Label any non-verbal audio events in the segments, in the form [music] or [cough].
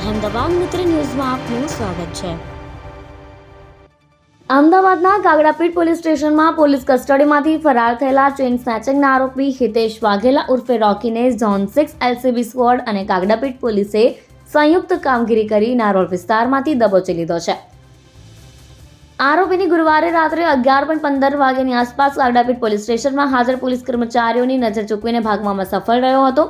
અહેમદાબાદ મિત્ર ન્યૂઝમાં આપનું સ્વાગત છે. અમદાવાદના કાગડાપીઠ પોલીસ સ્ટેશનમાં પોલીસ કસ્ટડીમાંથી ફરાર થયેલા ચેઇન સ્નેચિંગના આરોપી હિતેશ વાઘેલા ઉર્ફે રોકીને ઝોન સિક્સ એલસીબી સ્ક્વોડ અને કાગડાપીઠ પોલીસે સંયુક્ત કામગીરી કરી નારોલ વિસ્તારમાંથી દબોચી લીધો છે. આરોપીની ગુરુવારે રાત્રે અગિયાર પોઈન્ટ પંદર વાગ્યાની આસપાસ કાગડાપીઠ પોલીસ સ્ટેશનમાં હાજર પોલીસ કર્મચારીઓની નજર ચૂકવીને ભાગવામાં સફળ રહ્યો હતો.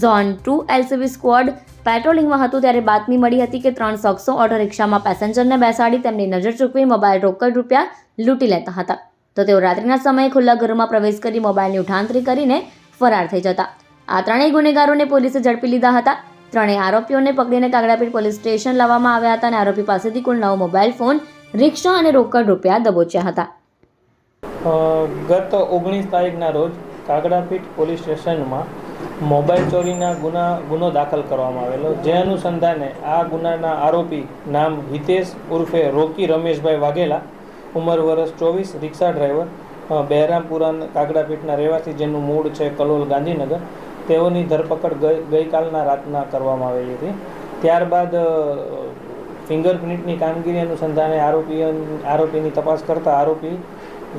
ઝોન ટુ એલસીબી સ્ક્વોડ પેટ્રોલિંગમાં હતું ત્યારે બાતમી મળી હતી કે ત્રણ શખ્સો ઓટો રિક્ષામાં પેસેન્જરને બેસાડી તેમની નજર ચૂકવી મોબાઈલ રોકડ રૂપિયા લૂંટી લેતા હતા. તો તેઓ રાત્રિના સમયે ખુલ્લા ઘરમાં પ્રવેશ કરી મોબાઈલની ઉઠાંતરી કરીને ફરાર થઈ જતા. આ ત્રણેય ગુનેગારોને પોલીસે ઝડપી લીધા હતા. ત્રણેય આરોપીઓને પકડીને કાગડાપીર પોલીસ સ્ટેશન લાવવામાં આવ્યા હતા અને આરોપી પાસેથી કુલ નવ મોબાઈલ ફોન, રિક્ષા અને રોકડ રૂપિયા દબોચ્યા હતા. ગત ઓગણીસ તારીખના રોજ કાગડાપીઠ પોલીસ સ્ટેશનમાં મોબાઈલ ચોરીના ગુના, ગુનો દાખલ કરવામાં આવેલો. જે અનુસંધાને આ ગુનાના આરોપી નામ હિતેશ ઉર્ફે રોકી રમેશભાઈ વાઘેલા, ઉંમર વર્ષ ચોવીસ, રિક્ષા ડ્રાઈવર બહેરામપુરા કાગડાપીઠના રહેવાસી જેનું મૂળ છે કલોલ ગાંધીનગર. તેઓની ધરપકડ ગઈ, ગઈકાલના રાતના કરવામાં આવેલી હતી. ત્યારબાદ ફિંગરપ્રિન્ટની કામગીરી અનુસંધાને આરોપી આરોપીની તપાસ કરતા આરોપી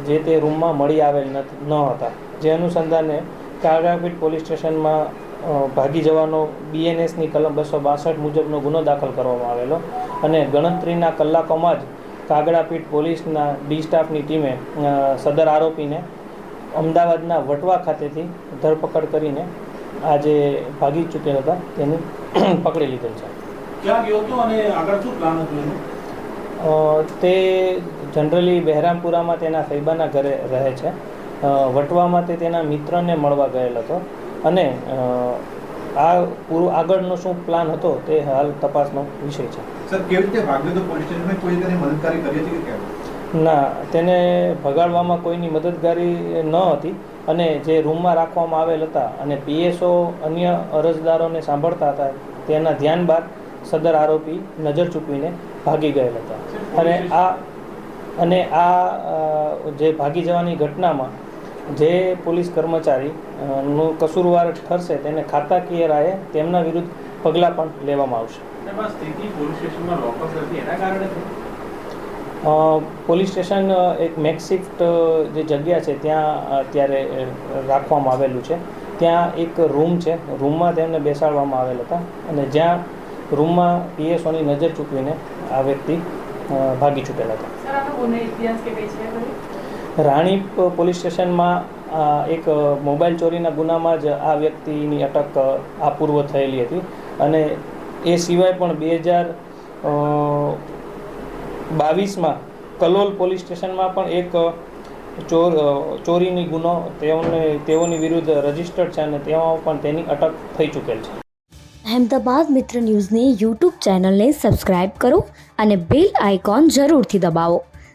જે તે રૂમમાં મળી આવેલ ન હતા. જે અનુસંધાને કાગડાપીઠ પોલીસ સ્ટેશનમાં ભાગી જવાનો બીએનએસની કલમ બસો બાસઠ મુજબનો ગુનો દાખલ કરવામાં આવેલો અને ગણતરીના કલાકોમાં જ કાગડાપીઠ પોલીસના ડી સ્ટાફની ટીમે સદર આરોપીને અમદાવાદના વટવા ખાતેથી ધરપકડ કરીને આજે ભાગી ચૂક્યા હતા. તેને [clears throat] પકડી લીધેલ છે. ક્યાં ગયો હતો અને આગળ શું પ્લાન હતું તે જનરલી બહેરામપુરામાં તેના સૈબાના ઘરે રહે છે. વટવામાં તે તેના મિત્રને મળવા ગયેલ હતો. અને આ પૂરું આગળનો શું પ્લાન હતો તે હાલ તપાસનો વિષય છે. સર કેવી રીતે ભાગ્યો તો પોલીસ સ્ટેશનમાં? કોઈ તેની મદદકારી કરી હતી કે ના તેને ભગાડવામાં કોઈની મદદગારી ન હતી. અને જે રૂમમાં રાખવામાં આવેલ હતા અને પીએસઓ અન્ય અરજદારોને સાંભળતા હતા તેના ધ્યાન બાદ સદર આરોપી નજર ચૂકવીને ભાગી ગયેલ હતા. અને આ અને આ જે ભાગી જવાની ઘટનામાં જે પોલીસ કર્મચારી નું કસુરવાર ઠરશે તેને ખાતાકીય રાયે તેમના વિરુદ્ધ પગલાં પણ લેવામાં આવશે. પોલીસ સ્ટેશનમાં લોકઅપ હતી એના કારણે થયું? અ, પોલીસ સ્ટેશન એક મેકશિફ્ટ જે જગ્યા છે ત્યાં અત્યારે રાખવામાં આવેલું છે. ત્યાં એક રૂમ છે રૂમમાં તેમને બેસાડવામાં આવેલ હતા અને જ્યાં રૂમમાં પીએસઓની નજર ચૂકવીને આ વ્યક્તિ ભાગી છૂટેલા હતા. રાણીપ પોલીસ સ્ટેશનમાં એક મોબાઈલ ચોરીના ગુનામાં જ આ વ્યક્તિની અટક આ થયેલી હતી. અને એ સિવાય પણ બે હજાર બાવીસમાં કલોલ પોલીસ સ્ટેશનમાં પણ એક ચોર ચોરીની ગુનો તેઓને, તેઓની વિરુદ્ધ રજીસ્ટર્ડ છે અને તેમાં પણ તેની અટક થઈ ચૂકેલ છે. અહેમદાબાદ મિત્ર ન્યૂઝની યુટ્યુબ ચેનલને સબસ્ક્રાઇબ કરો અને બેલ આઇકોન જરૂરથી દબાવો.